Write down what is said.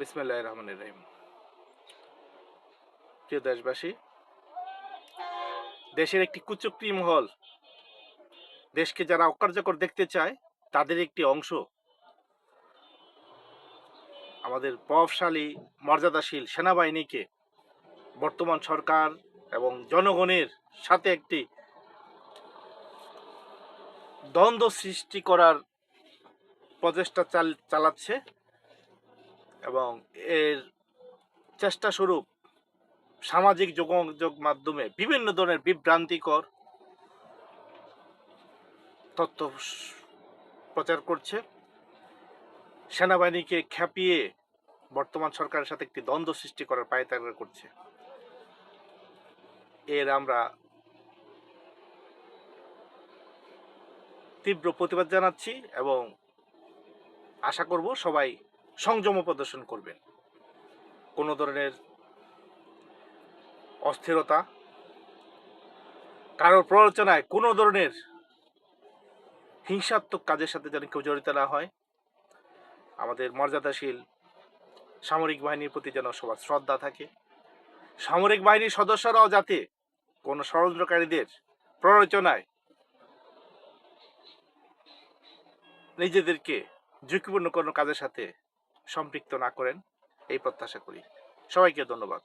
বিসমিল্লাহ রহমান রহিম প্রিয় দেশবাসী, দেশের একটি কুচক্রি মহল দেশকে যারা অকার্যকর দেখতে চায়, তাদের একটি অংশ আমাদের প্রভাবশালী, মর্যাদাশীল সেনাবাহিনীকে বর্তমান সরকার এবং জনগণের সাথে একটি দ্বন্দ্ব সৃষ্টি করার প্রচেষ্টা চাল, চালাচ্ছে। এবং এর চেষ্টা স্বরূপ সামাজিক যোগাযোগ মাধ্যমে বিভিন্ন ধরনের বিভ্রান্তিকর তথ্য প্রচার করছে। সেনাবাহিনীকে খ্যাপিয়ে বর্তমান সরকারের সাথে একটি দ্বন্দ্ব সৃষ্টি করার পায়তারা করছে। এর আমরা তীব্র প্রতিবাদ জানাচ্ছি এবং আশা করব সবাই সংযম প্রদর্শন করবেন। কোনো ধরনের অস্থিরতা, কারোর প্ররোচনায় কোনো ধরনের হিংসাত্মক কাজের সাথে যেন কেউ জড়িত না হয়। আমাদের মর্যাদাশীল সামরিক বাহিনীর প্রতি যেন সবার শ্রদ্ধা থাকে। সামরিক বাহিনীর সদস্যরাও যাতে কোনো ষড়যন্ত্রকারীদের প্ররোচনায় নিজেদেরকে ঝুঁকিপূর্ণ কোনো কাজের সাথে সম্পৃক্ত না করেন এই প্রত্যাশা করি। সবাইকে ধন্যবাদ।